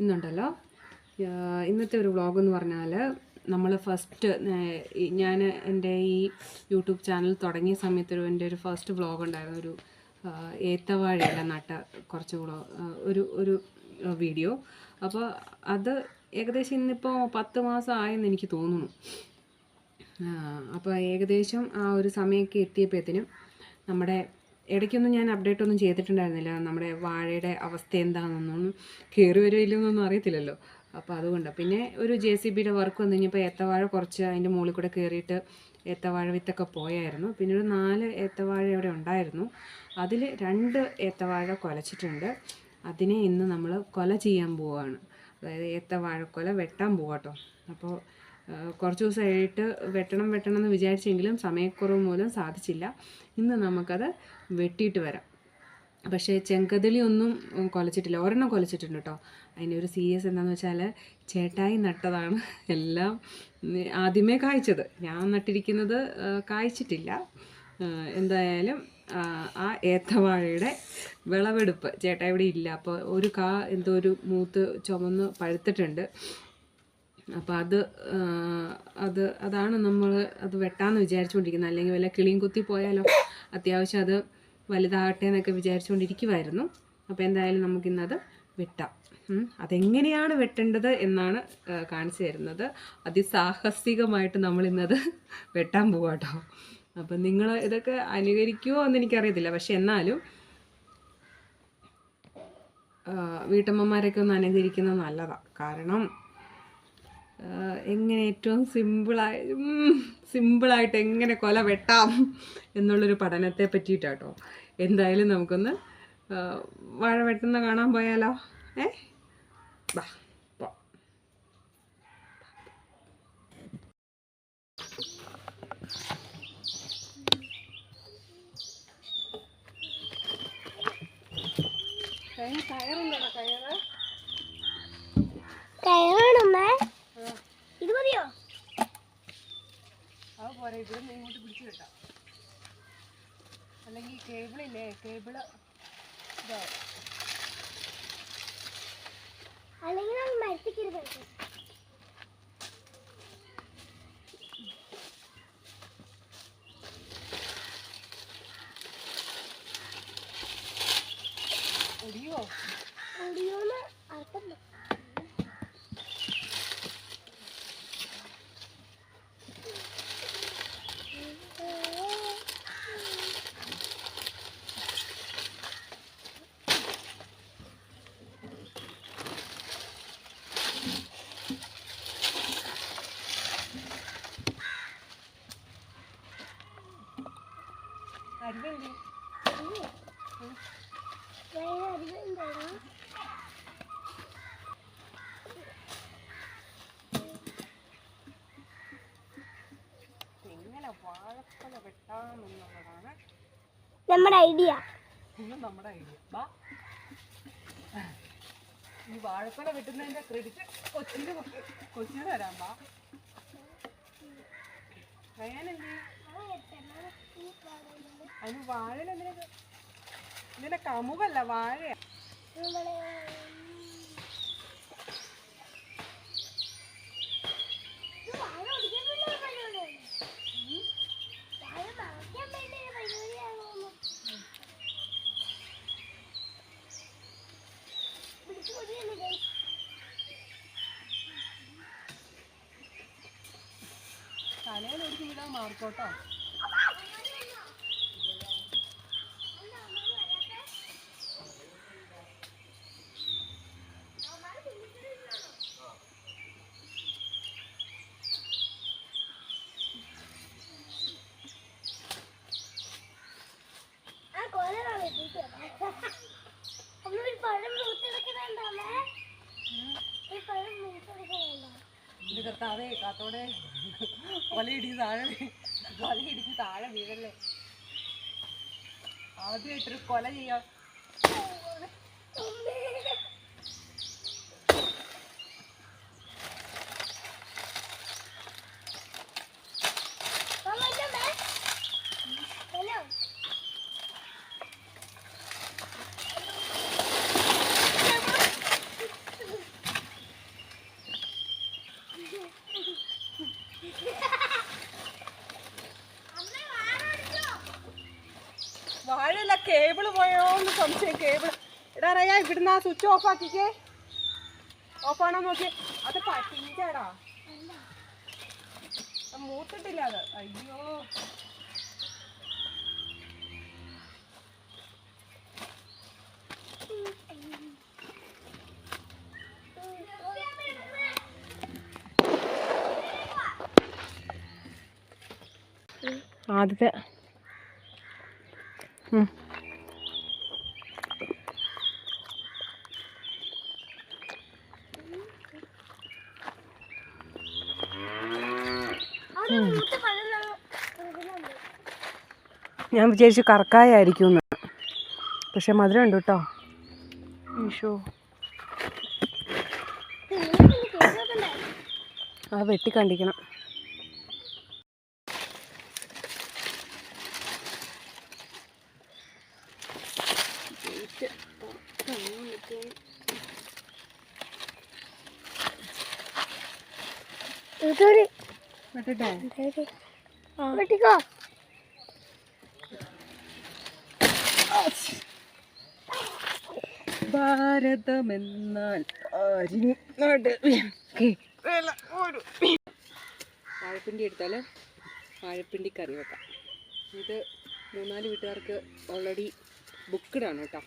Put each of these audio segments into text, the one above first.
ഇന്നുണ്ടല്ലോ. ഇന്നത്തെ ഒരു വ്ളോഗ് എന്ന് പറഞ്ഞാൽ നമ്മൾ ഫസ്റ്റ് ഞാൻ എന്റെ ഈ യൂട്യൂബ് ചാനൽ തുടങ്ങിയ സമയത്ത് ഒരു എന്റെ ഒരു ഫസ്റ്റ് വ്ളോഗ് ഉണ്ടായിരുന്നു. ഒരു ഏത്തവാഴയുടെ നട്ട കുറച്ച് വ്ളോ ഒരു ഒരു വീഡിയോ അപ്പോൾ അത് ഏകദേശം ഇന്നിപ്പോൾ പത്ത് മാസം ആയെന്ന് എനിക്ക് തോന്നുന്നു. അപ്പോൾ ഏകദേശം ആ ഒരു സമയമൊക്കെ എത്തിയപ്പോഴത്തേനും നമ്മുടെ ഇടയ്ക്കൊന്നും ഞാൻ അപ്ഡേറ്റ് ഒന്നും ചെയ്തിട്ടുണ്ടായിരുന്നില്ല. നമ്മുടെ വാഴയുടെ അവസ്ഥ എന്താണെന്നൊന്നും കയറി വരുമില്ലെന്നൊന്നും അറിയത്തില്ലല്ലോ. അപ്പോൾ അതുകൊണ്ട്. പിന്നെ ഒരു ജെ സി ബിയുടെ വർക്ക് വന്നു കഴിഞ്ഞപ്പോൾ ഏത്തവാഴ കുറച്ച് അതിന്റെ മുകളിൽ കൂടെ കയറിയിട്ട് ഏത്തവാഴ വിത്തൊക്കെ പോയായിരുന്നു. പിന്നെ ഒരു നാല് ഏത്തവാഴ ഇവിടെ ഉണ്ടായിരുന്നു. അതിൽ രണ്ട് ഏത്തവാഴ കൊലച്ചിട്ടുണ്ട്. അതിനെ ഇന്ന് നമ്മൾ കൊല ചെയ്യാൻ പോവുകയാണ് അതായത് ഏത്തവാഴക്കൊല വെട്ടാൻ പോവാട്ടോ. അപ്പോൾ കുറച്ച് ദിവസമായിട്ട് വെട്ടണം വെട്ടണം എന്ന് വിചാരിച്ചെങ്കിലും സമയക്കുറവ് മൂലം സാധിച്ചില്ല. ഇന്ന് നമുക്കത് വെട്ടിയിട്ട് വരാം. പക്ഷേ ചെങ്കതിളി ഒന്നും കൊലച്ചിട്ടില്ല. ഒരെണ്ണം കൊലച്ചിട്ടുണ്ട് കേട്ടോ. അതിന്റെ ഒരു സീരിയസ് എന്താണെന്ന് വെച്ചാൽ ചേട്ടായി നട്ടതാണ് എല്ലാം ആദ്യമേ കായ്ച്ചത്. ഞാൻ നട്ടിരിക്കുന്നത് കായ്ച്ചിട്ടില്ല. എന്തായാലും ആ ഏത്തവാഴയുടെ വിളവെടുപ്പ് ചേട്ടാ ഇവിടെ ഇല്ല. അപ്പോൾ ഒരു കാ എന്തോ ഒരു മൂത്ത് ചുമന്ന് പഴുത്തിട്ടുണ്ട്. അപ്പോൾ അത് അത് അതാണ് നമ്മൾ അത് വെട്ടാന്ന് വിചാരിച്ചുകൊണ്ടിരിക്കുന്നത് അല്ലെങ്കിൽ വല്ല കിളിയും കുത്തി പോയാലോ അത്യാവശ്യം അത് വലുതാകട്ടെ എന്നൊക്കെ വിചാരിച്ചുകൊണ്ടിരിക്കുമായിരുന്നു അപ്പോൾ എന്തായാലും നമുക്കിന്നത് വെട്ടാം. അതെങ്ങനെയാണ് വെട്ടേണ്ടത് എന്നാണ് കാണിച്ചു തരുന്നത്. അതിസാഹസികമായിട്ട് നമ്മൾ ഇന്നത് വെട്ടാൻ പോവാട്ടോ അപ്പം നിങ്ങൾ ഇതൊക്കെ അനുകരിക്കുമോ എന്ന് എനിക്കറിയത്തില്ല. പക്ഷെ എന്നാലും വീട്ടമ്മമാരൊക്കെ ഒന്ന് അനുകരിക്കുന്നത് നല്ലതാണ് കാരണം എങ്ങനെ ഏറ്റവും സിമ്പിളായി സിമ്പിളായിട്ട് എങ്ങനെ കൊല വെട്ടാം എന്നുള്ളൊരു പഠനത്തെ പറ്റിയിട്ടാട്ടോ. എന്തായാലും നമുക്കൊന്ന് വാഴ വെട്ടുന്ന കാണാൻ പോയാലോ? ഏ? ബാ കയറുണ്ടോ കയറ് കയറണമേ ഇത് മതിയോ പോരെ ഇവിടെ നിന്ന് ഇങ്ങോട്ട് പിടിച്ചു കിട്ടാം. അല്ലെങ്കിൽ കേബിളില്ലേ കേബിൾ ഇതാവും അല്ലെങ്കിൽ മരത്തിക്കരുത് നമ്മുടെ ഐഡിയ നമ്മുടെ ഐഡിയ ഈ വെട്ടുന്നതിന്റെ ക്രെഡിറ്റ് കൊച്ചിന് കൊ- കൊച്ചിന് തരാം ബാ. റയാനെന്തേ അതിന് വാഴ എന്തിനാ ഇതിന്റെ കമുവല്ല വാഴയാ. തലയിൽ ഒരു കിലോ മാർക്കോട്ടോ ആ കൊലതാണ് നമ്മളൊരു പഴം മൂത്തെടുക്കുന്നുണ്ടല്ലേ ഒരു പഴം മൂത്തെടുക്കുന്നുണ്ടോ ഇത് കത്താതെ കാത്തോടെ. കൊലയിടി താഴെ കൊലയിടിച്ച് താഴെ വീഴല്ലേ? ആദ്യമായിട്ടൊരു കൊല ചെയ്യാം കേബിൾ പോയോ എന്ന് സംശയം കേബിൾ എടാ റയാ ഇവിടുന്ന് ആ സ്വിച്ച് ഓഫ് ആക്കിക്കേ. ഓഫ് ആണോ നോക്കി അത് പറ്റിച്ചാടാ മൂത്തിട്ടില്ല അത്. അയ്യോ. ആദ്യത്തെ ഉം. അവിടെ മൂത്ത് പഴം കൊടുക്കുന്നുണ്ട് ഞാൻ വിചാരിച്ചു കറക്കായ ആയിരിക്കും എന്ന് പക്ഷെ മധുരം ഉണ്ട് കേട്ടോ. ഈശോ. ആ വെട്ടി കണ്ടിക്കണം. ആ വെട്ടിക്കോ. ഭാരതമെന്നാൽ വാഴപ്പിണ്ടി എടുത്താൽ വാഴപ്പിണ്ടി കറി വെക്കാം. ഇത് മൂന്നാൽ വീട്ടുകാർക്ക് ഓൾറെഡി ബുക്ക്ഡാണ് കേട്ടോ.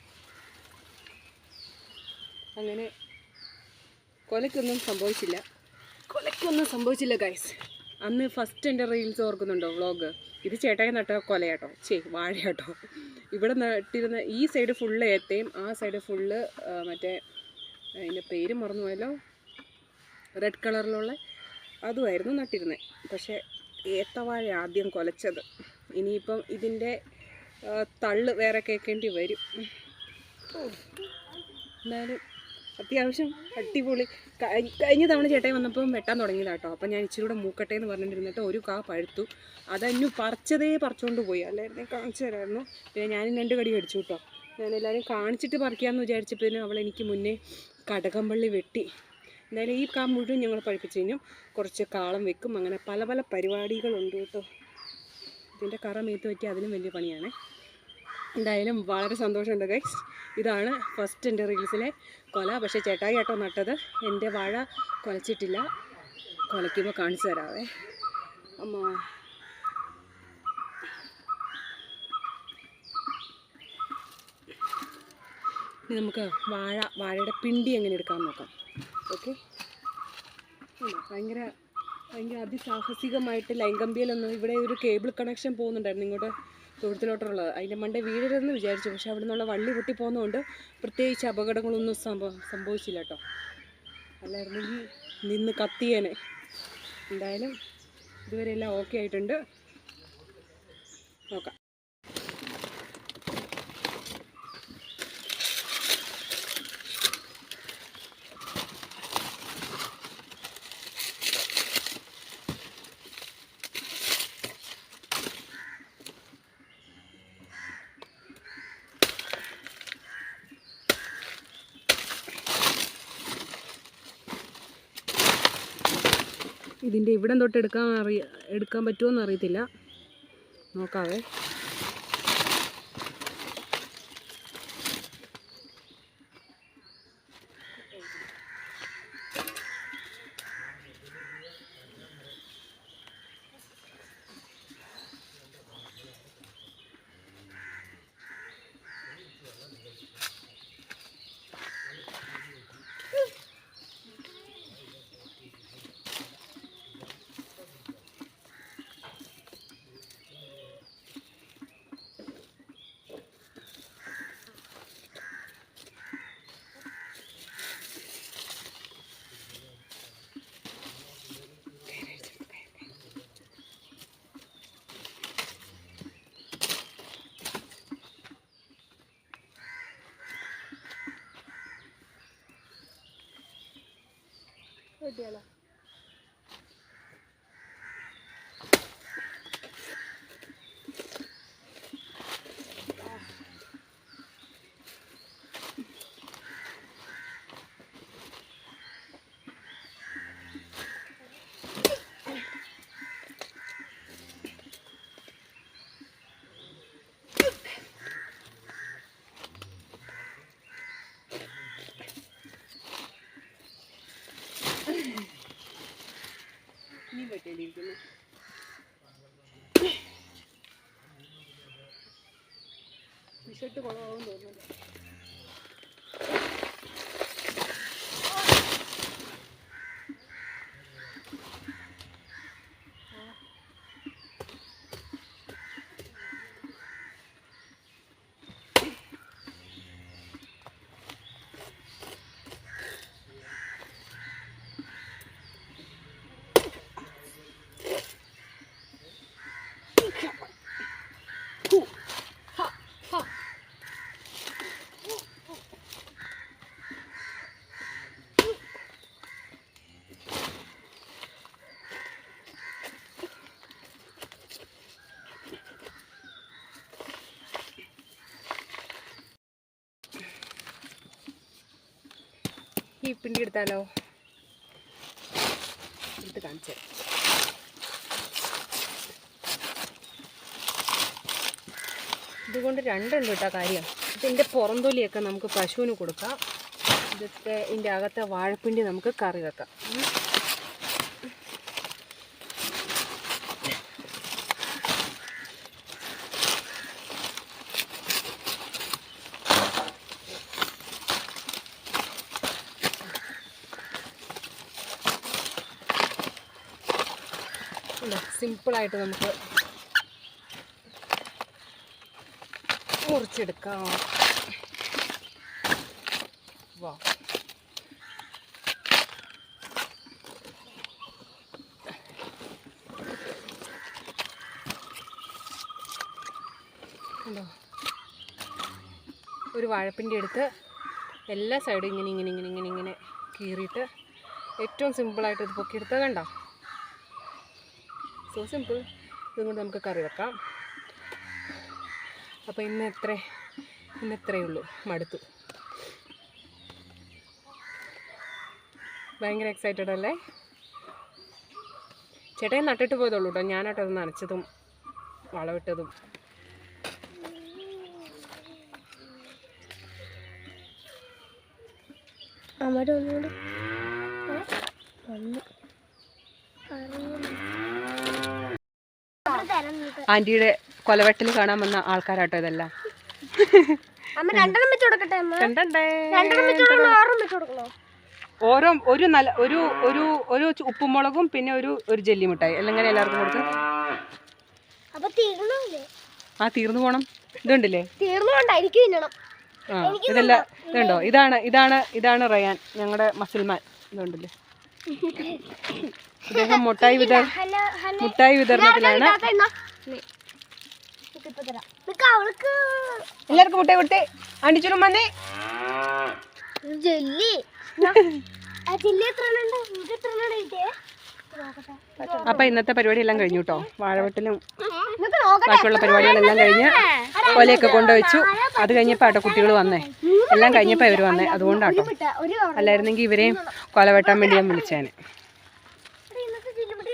അങ്ങനെ കൊലക്കൊന്നും സംഭവിച്ചില്ല. കൊലക്കൊന്നും സംഭവിച്ചില്ല ഗൈസ് അന്ന് ഫസ്റ്റ് എന്റെ റീൽസ് ഓർക്കുന്നുണ്ടോ വ്ളോഗ് ഇത് ചേട്ടായി നട്ട കൊലയാട്ടോ. ചേ വാഴയാട്ടോ. ഇവിടെ നട്ടിരുന്ന ഈ സൈഡ് ഫുള്ള് ഏത്തയും ആ സൈഡ് ഫുള്ള് മറ്റേ അതിന്റെ പേര് മറന്നു പോയല്ലോ റെഡ് കളറിലുള്ള അതുമായിരുന്നു നട്ടിരുന്നത് പക്ഷേ ഏത്തവാഴ ആദ്യം കൊലച്ചത്. ഇനിയിപ്പം ഇതിന്റെ തള്ള് വേറെ കേൾക്കേണ്ടി വരും. എന്നാലും അത്യാവശ്യം അടിപൊളി. കഴി- കഴിഞ്ഞ തവണ ചേട്ടായി വന്നപ്പോൾ വെട്ടാൻ തുടങ്ങിയതാ കേട്ടോ അപ്പം ഞാൻ ഇച്ചിരി കൂടെ മൂക്കട്ടെ എന്ന് പറഞ്ഞിട്ടിരുന്നിട്ട് ഒരു കാ പഴുത്തു. അതന്നു പറിച്ചതേ പറിച്ചുകൊണ്ട് പോയി. അല്ലായിരുന്നേ കാണിച്ചു തരായിരുന്നു. പിന്നെ ഞാനും രണ്ട് കടി കടിച്ചു കേട്ടോ ഞാൻ എല്ലാവരും കാണിച്ചിട്ട് പറിക്കാമെന്ന് വിചാരിച്ചപ്പോൾ അവൾ എനിക്ക് മുന്നേ കടകംപള്ളി വെട്ടി. എന്തായാലും ഈ കാ മുഴുവൻ ഞങ്ങൾ പഴിപ്പിച്ച് കഴിഞ്ഞു. കുറച്ച് കാളം വെക്കും. അങ്ങനെ പല പല പരിപാടികളുണ്ട് കേട്ടോ ഇതിന്റെ കറ മേത്ത് പറ്റി അതിലും വലിയ പണിയാണ്. എന്തായാലും വളരെ സന്തോഷമുണ്ട് ഗൈസ് ഇതാണ് ഫസ്റ്റ് എന്റെ റീൽസിലെ കൊല. പക്ഷേ ചേട്ടായി ഏട്ടോ നട്ടത്. എന്റെ വാഴ കൊലച്ചിട്ടില്ല. കൊലയ്ക്കുമ്പോൾ കാണിച്ചു തരാവേ. അമ്മ. ഇനി നമുക്ക് വാഴ വാഴയുടെ പിണ്ടി എങ്ങനെ എടുക്കാമെന്ന് നോക്കാം. ഓക്കെ ഭയങ്കര ഭയങ്കര അതിസാഹസികമായിട്ട് ലൈൻ കമ്പിയിലൊന്നും ഇവിടെ ഒരു കേബിൾ കണക്ഷൻ പോകുന്നുണ്ടായിരുന്നു. ഇങ്ങോട്ട് തൊഴുത്തിലോട്ടുള്ളത്. അതിന്റെ മണ്ടേ വീഴരുതെന്ന് വിചാരിച്ചു. പക്ഷെ അവിടെ നിന്നുള്ള വള്ളി പൊട്ടി പോകുന്നതുകൊണ്ട് പ്രത്യേകിച്ച് അപകടങ്ങളൊന്നും സംഭവ സംഭവിച്ചില്ല കേട്ടോ. അല്ലായിരുന്നെങ്കിൽ നിന്ന് കത്തിയേനെ. എന്തായാലും ഇതുവരെ എല്ലാം ഓക്കെ ആയിട്ടുണ്ട്. നോക്കാം. ഇതിന്റെ ഇവിടം തൊട്ട് എടുക്കാൻ അറിയ എടുക്കാൻ പറ്റുമോ എന്നറിയത്തില്ല നോക്കാവേ. দেয় না ടീഷർട്ട് കുളമാവും തോന്നുന്നു. ഈ പിണ്ടി എടുത്താലോ എടുത്ത് കാണിച്ചേ. ഇതുകൊണ്ട് രണ്ടുണ്ട് കേട്ടോ കാര്യം. ഇതിന്റെ പുറന്തൊലിയൊക്കെ നമുക്ക് പശുവിന് കൊടുക്കാം. ഇതൊക്കെ ഇതിന്റെ അകത്തെ വാഴപ്പിണ്ടി നമുക്ക് കറി വെക്കാം. സിമ്പിളായിട്ട് നമുക്ക് മുറിച്ചെടുക്കാം. വാ. കണ്ടോ? ഒരു വാഴപ്പിന്റെ എടുത്ത് എല്ലാ സൈഡും ഇങ്ങനെ ഇങ്ങനെ ഇങ്ങനെ ഇങ്ങനെ ഇങ്ങനെ കീറിയിട്ട് ഏറ്റവും സിമ്പിളായിട്ട് ഇത് പൊക്കിയെടുത്താൽ കണ്ടോ? സോ സിമ്പിൾ ഇതും കൊണ്ട് നമുക്ക് കറി വെക്കാം. അപ്പോൾ ഇന്ന് എത്ര ഇന്ന് എത്രയേ ഉള്ളൂ? മടുത്തു. ഭയങ്കര എക്സൈറ്റഡ് അല്ലേ? ചേട്ടൻ നട്ടിട്ട് പോയതുള്ളൂ കേട്ടോ. ഞാനായിട്ട് അത് നനച്ചതും വളവിട്ടതും അമ്മ ഒന്നുകൂടി ഏ? ഒന്ന് അറിയില്ല. തരാം കൊലവെട്ടിൽ കാണാൻ വന്ന ആൾക്കാരാട്ടോ ഇതെല്ലാം. ഓരോ ഒരു നല്ല ഒരു ഒരു ഒരു ഉപ്പുമുളകും പിന്നെ ഒരു ഒരു ജെല്ലി മിഠായി. എല്ലാം എല്ലാവർക്കും കൊടുക്കും ആ തീർന്നു പോണം. ഇതുണ്ടല്ലേ? ആ ഇതെല്ലാം ഇതുണ്ടോ? ഇതാണ് ഇതാണ് ഇതാണ് റയാൻ ഞങ്ങളുടെ മസിൽമാൻ. ഇതുണ്ടല്ലേ? ഇദ്ദേഹം മുട്ടായി വിതർ മുട്ടായി വിതരണത്തിലാണ്. എല്ലാവർക്കും മുട്ടായി കൊടുത്തേ. അണ്ടിച്ചുരും വന്നേ. അപ്പൊ ഇന്നത്തെ പരിപാടി എല്ലാം കഴിഞ്ഞു കേട്ടോ. വാഴവെട്ടിലും ബാക്കിയുള്ള പരിപാടികളെല്ലാം കഴിഞ്ഞ് കൊലയൊക്കെ കൊണ്ടുവച്ചു. അത് കഴിഞ്ഞപ്പോൾ ആട്ടോ കുട്ടികൾ വന്നേ. എല്ലാം കഴിഞ്ഞപ്പോൾ ഇവർ വന്നേ. അതുകൊണ്ടാട്ടോ. അല്ലായിരുന്നെങ്കിൽ ഇവരെയും കൊല വെട്ടാൻ വേണ്ടി ഞാൻ വിളിച്ചേനെ.